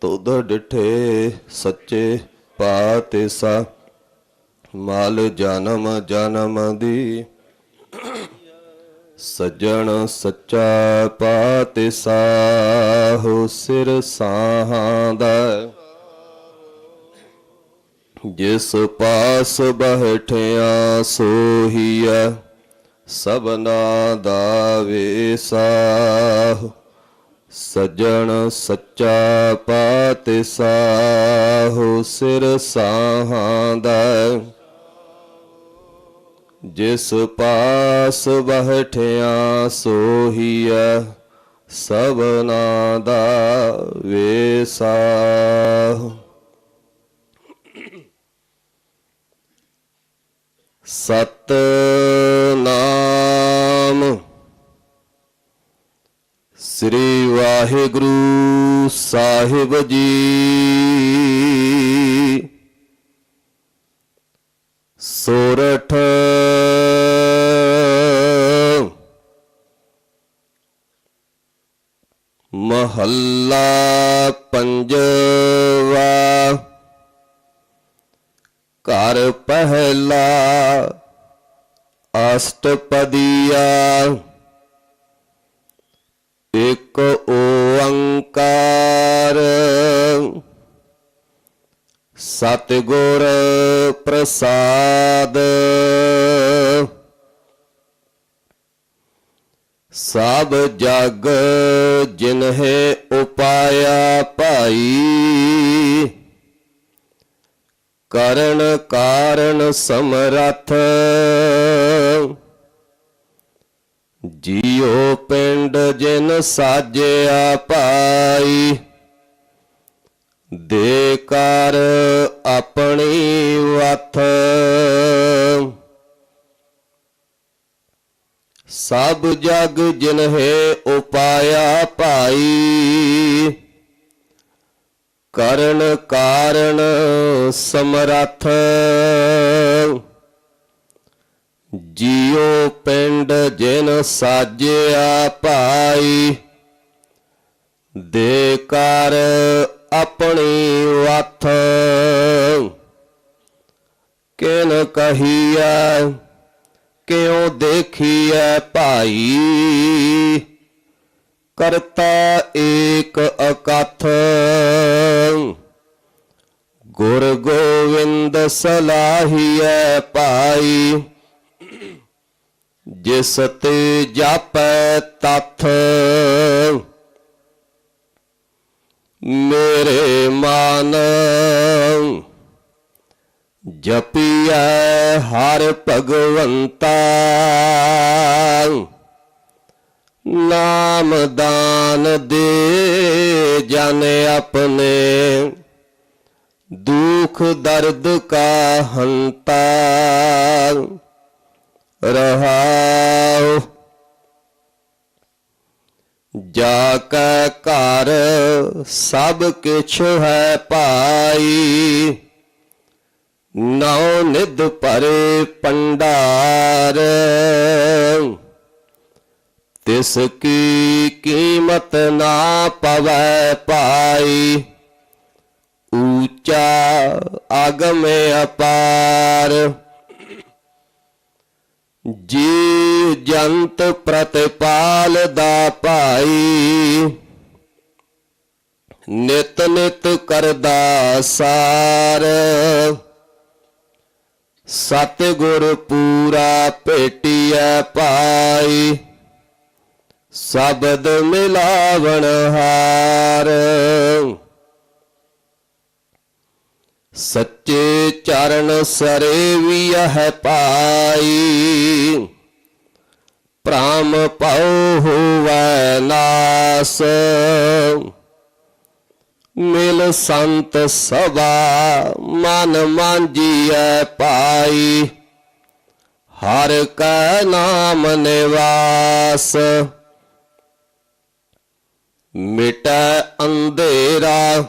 ਤੁਧ ਡਿਠੇ ਸੱਚੇ ਪਾਤਿਸਾ ਮਾਲ ਜਨਮ ਜਨਮ ਦੀ। ਸੱਜਣ ਸੱਚਾ ਪਾਤਿਸਾ ਸਾਹੋ ਸਿਰ ਸਾਹਾਂ ਦਾ। ਜਿਸ ਪਾਸ ਬਹਿਠਿਆ ਸੋਹੀਐ, ਸਭਨਾ ਦਾ ਵੇਸਾਹ ਸਜਣ ਸੱਚਾ ਪਾਤਿਸਾ ਹੋ ਸਿਰ ਸਾਹਾਂ ਦਾ ਜਿਸ ਪਾਸ ਬਹਿਠਿਆ ਸੋਹੀਐ ਸਭਨਾ ਦਾ ਵੇਸਾਹ। ਸਤ ਵਾਹਿਗੁਰੂ ਸਾਹਿਬ ਜੀ। ਸੋਰਠ। ਮਹੱਲਾ ਪੰਜਵਾ। ਘਰ ਪਹਿਲਾ ਅਸ਼ਟਪਦੀਆ। ਇਕ ਓੰਕਾਰ ਸਤਿਗੁਰ ਪ੍ਰਸਾਦ। ਸਭ ਜਗ ਜਿਨਹਿ ਉਪਾਇਆ ਭਾਈ। ਕਰਨ ਕਾਰਨ ਸਮਰਥ। ਜੀਉ ਪਿੰਡ ਜਿਨ ਸਾਜਿਆ ਪਾਈ, ਦੇ ਕਰ ਆਪਣੀ ਵਥ। ਸਭ ਜਗ ਜਿਨਹਿ ਉਪਾਇਆ ਭਾਈ, ਕਰਨ ਕਾਰਨ ਸਮਰੱਥ। ਜੀਉ ਪਿੰਡ ਜਿਨ ਸਾਜਿਆ ਭਾਈ, ਦੇ ਕਰ ਆਪਣੀ ਵਥ। ਕਿਨ ਕਹੀਐ, ਕਿਉ ਦੇਖੀਐ ਭਾਈ? ਕਰਤਾ ਏਕ ਅਕਥ। ਗੁਰ ਗੋਵਿੰਦ ਸਲਾਹੀਐ ਪਾਈ ਜਿਸ ਤੇ ਜਾਪੈ ਤਥ, ਮੇਰੇ ਮਨ ਜਪੀਐ ਹਰ ਭਗਵੰਤਾ, ਨਾਮ ਦਾਨ ਦੇ ਜਨ ਆਪਣੇ, ਦੁਖ ਦਰਦ ਕਾ ਹੰਤਾ। ਰਹਾਉ। ਜਾ ਕੈ ਘਰ ਸਭ ਕਿਛ ਹੈ ਪਾਈ ਨੌ ਨਿਧ ਭਰੇ ਪੰਡਾਰ। ਤਿਸ ਕੀ ਕੀਮਤ ਨਾ ਪਵੈ ਪਾਈ ਊਚਾ ਅਗਮ ਅਪਾਰ। ਜੀ ਜੰਤ ਪ੍ਰਤਪਾਲ ਦਾ ਭਾਈ, ਨਿਤ ਨਿਤ ਕਰਦਾ ਸਾਰ। ਸਤਿਗੁਰ ਪੂਰਾ ਭੇਟੀਐ ਪਾਈ ਸ਼ਬਦ ਮਿਲਾਵਣ ਹਾਰ। ਸੱਚੇ ਚਰਨ ਸਰੇ ਵੀ ਹੈ ਪਾਈ। ਪ੍ਰਾਮ ਪਉ ਹੋਵੈ ਨਾਸ। ਮਿਲ ਸੰਤ ਸਭਾ ਮਨ ਮਾਂਜੀਐ ਪਾਈ। ਹਰ ਕੈ ਨਾਮ ਨਿਵਾਸ। ਮਿਟੈ ਅੰਧੇਰਾ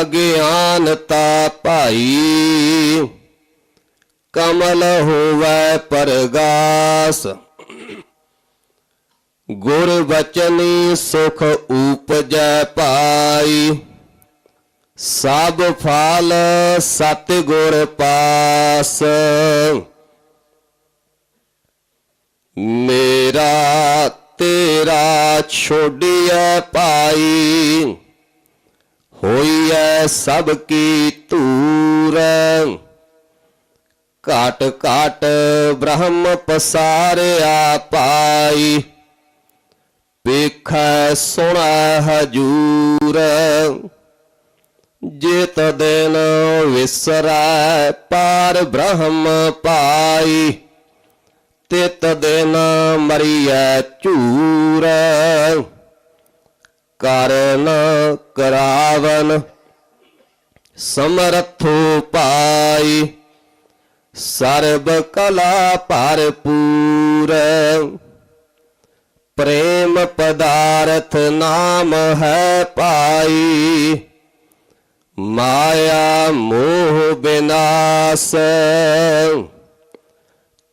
ਅਗਿਆਨਤਾ ਭਾਈ। ਕਮਲ ਹੋਵੇ ਪਰਗਾਸ। ਗੁਰ ਬਚਨੀ ਸੁਖ ਊਪਜੈ ਪਾਈ। ਸਭ ਫਲ ਸਤ ਗੁਰ ਪਾਸ। ਮੇਰਾ ਤੇਰਾ ਛੋੜਿਆ ਪਾਈ ਹੋਈਐ ਸਭ ਕੀ ਧੂਰ। ਕਾਟ ਕਾਟ ਬ੍ਰਹਮ ਪਸਾਰਿਆ ਪਾਈ। ਵੇਖੈ ਸੁਣੈ ਹਜੂਰ। ਜਿਤ ਦਿਨ ਵਿਸਰੈ ਪਾਰ ਬ੍ਰਹਮ ਪਾਈ। ਤਿਤ ਦਿਨ ਮਰੀਐ ਝੂਰ। ਕਰਨ ਕਰਾਵਨ। ਸਮਰਥੋ ਪਾਈ। ਸਰਬ ਕਲਾ ਭਰਪੂਰ। ਪ੍ਰੇਮ ਪਦਾਰਥ ਨਾਮ ਹੈ ਪਾਈ। ਮਾਇਆ ਮੋਹ ਬਿਨਾਸ਼।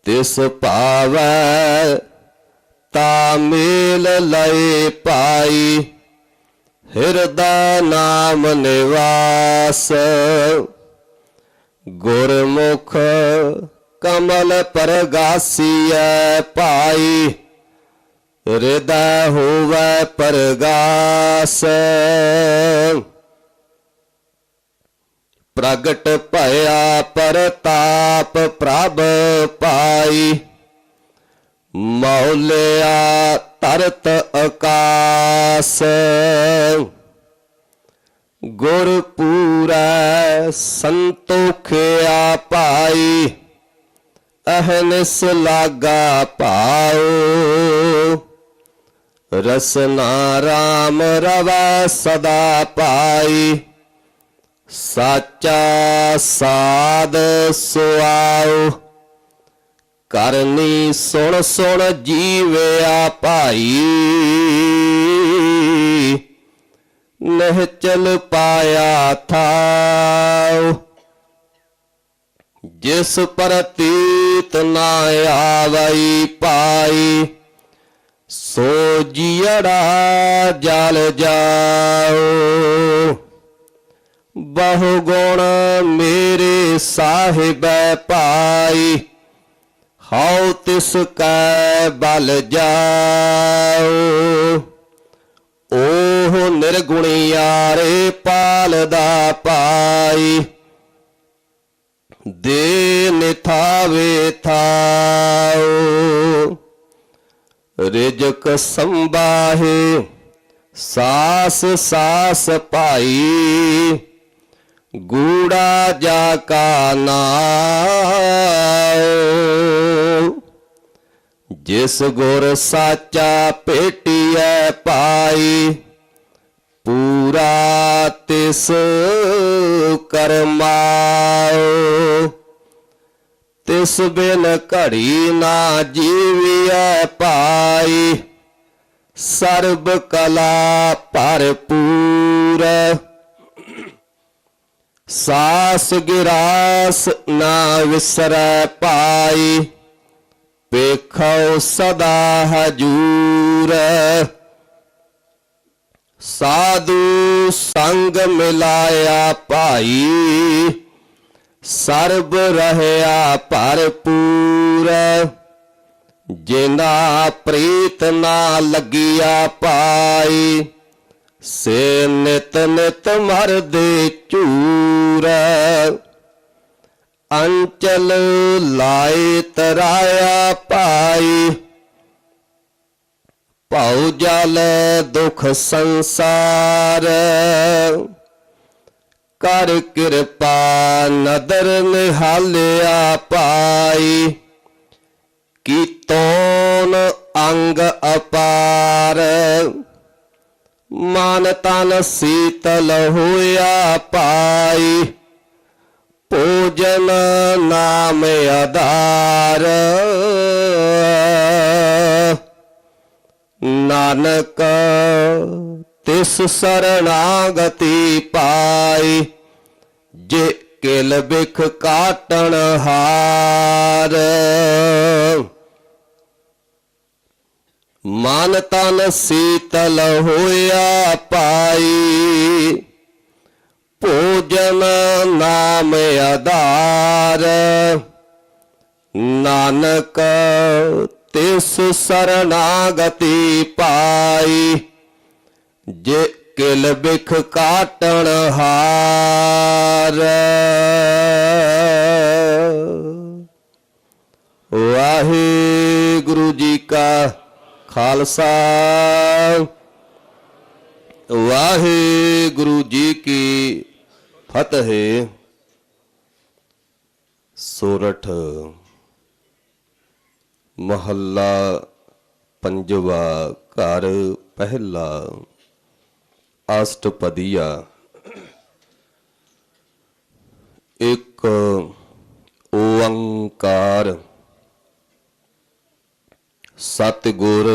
ਤਿਸ ਭਾਵੈ ਤਾ ਮੇਲ ਲਏ ਪਾਈ। ਹਿਰਦਾ ਨਾਮ ਨਿਵਾਸ। ਗੁਰਮੁਖ ਕਮਲ ਪਰਗਾਸੀਐ ਪਾਈ ਹਿਰਦਾ ਹੋਵੈ ਪਰਗਾਸ। ਪ੍ਰਗਟ ਭਇਆ ਪਰਤਾਪ ਪ੍ਰਭ ਪਾਈ। ਮੌਲਿਆ ਤਰਤ ਆਕਾਸ। ਗੁਰ ਪੂਰਾ ਸੰਤੋਖਿਆ ਪਾਈ, ਅਹਨਿਸ ਲਾਗਾ ਪਾਉ ਰਸਨਾ ਰਾਮ ਰਵੈ ਸਦਾ ਪਾਈ, ਸਾਚਾ ਸਾਧ ਸੁਆਉ ਕਰਨੀ ਸੁਣ ਸੁਣ ਜੀਵਿਆ ਭਾਈ। ਨਹਿ ਚਲ ਪਾਇਆ ਥਾਉ। ਜਿਸ ਪ੍ਰਤੀਤ ਨਾ ਆਵਈ ਪਾਈ। ਸੋ ਜੀੜਾ ਜਲ ਜਾਓ ਬਹੁ ਗੁਣ ਮੇਰੇ ਸਾਹਿਬੈ ਪਾਈ। ਹਉ ਤਿਸ ਕੈ ਬਲ ਜਾਓ ਓਹ ਨਿਰਗੁਣਿਆਰੇ ਪਾਲਦਾ ਪਾਈ। ਦੇ ਨਿਥਾਵੇ ਥਾਓ ਰਿਜਕ ਸੰਬਾਹੇ ਸਾਸ ਸਾਸ ਪਾਈ। ਗੂੜਾ ਜਾ ਕਾ ਨਾਮ ਜਿਸ ਗੁਰ ਸਾਚਾ ਭੇਟੀਐ ਪਾਈ, ਪੂਰਾ ਤਿਸ ਕਰਮਾਓ ਤਿਸ ਬਿਨ ਘੜੀ ਨਾ ਜੀਵਿਐ ਪਾਈ, ਸਰਬ ਕਲਾ ਭਰਪੂਰ। ਸਾਸ ਗਿਰਾਸ ਨਾ ਵਿਸਰੈ ਪਾਈ ਵੇਖੋ ਸਦਾ ਹਜੂਰ। ਸਾਧੂ ਸੰਗ ਮਿਲਾਇਆ ਭਾਈ, ਸਰਬ ਰਹਿਆ ਭਰਪੂਰ। ਜਿਨਾ ਪ੍ਰੀਤ ਨਾ ਲੱਗਿਆ ਪਾਈ ਸੇ ਨਿਤ ਨਿਤ ਮਰਦੇ ਝੂਰ ਅੰਚਲ ਲਾਏ ਤਰਾਇਆ ਪਾਈ। ਭਉ ਜਲ ਦੁਖ ਸੰਸਾਰ। ਕਰ ਕਿਰਪਾ ਨਦਰ ਨਿਹਾਲਿਆ ਪਾਈ। ਕੀਤੋਨ ਅੰਗ ਅਪਾਰ। ਮਨ ਤਨ ਸੀਤਲ ਹੋਇਆ ਪਾਈ। ਭੋਜਨ ਨਾਮ ਆਧਾਰ। ਨਾਨਕ ਤਿਸ ਸਰਣਾਗਤੀ ਪਾਈ। ਜੇ ਕਿਲ ਬਿਖ ਕਾਟਣ ਹਾਰ। ਮਨ ਤਨ ਸੀਤਲ ਹੋਇਆ ਪਾਈ। ਭੋਜਨ ਨਾਮ ਆਧਾਰ। ਨਾਨਕ ਤਿਸ ਸਰਨਾਗਤੀ ਪਾਈ। ਜੇ ਕਿਲ ਬਿਖ ਕਾਟਣ ਹਾਰ। ਖਾਲਸਾ। ਵਾਹਿਗੁਰੂ ਜੀ ਕੀ ਫਤਿਹ। ਸੋਰਠ ਮਹੱਲਾ ਪੰਜਵਾ ਘਰ ਪਹਿਲਾ। ਅਸ਼ਟਪਦੀਆ। ਇੱਕ ਓੰਕਾਰ ਸਤਿਗੁਰ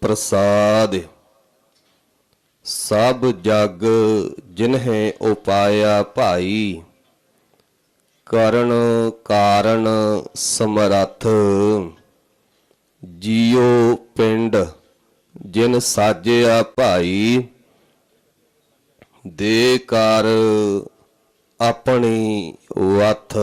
ਪ੍ਰਸਾਦ, ਸਭ ਜਗ ਜਿਨਹਿ ਉਪਾਇਆ ਭਾਈ, ਕਰਨ ਕਾਰਨ ਸਮਰੱਥ, ਜੀਉ ਪਿੰਡ ਜਿਨ ਸਾਜਿਆ ਭਾਈ, ਦੇ ਕਰ ਆਪਣੀ ਵਥ।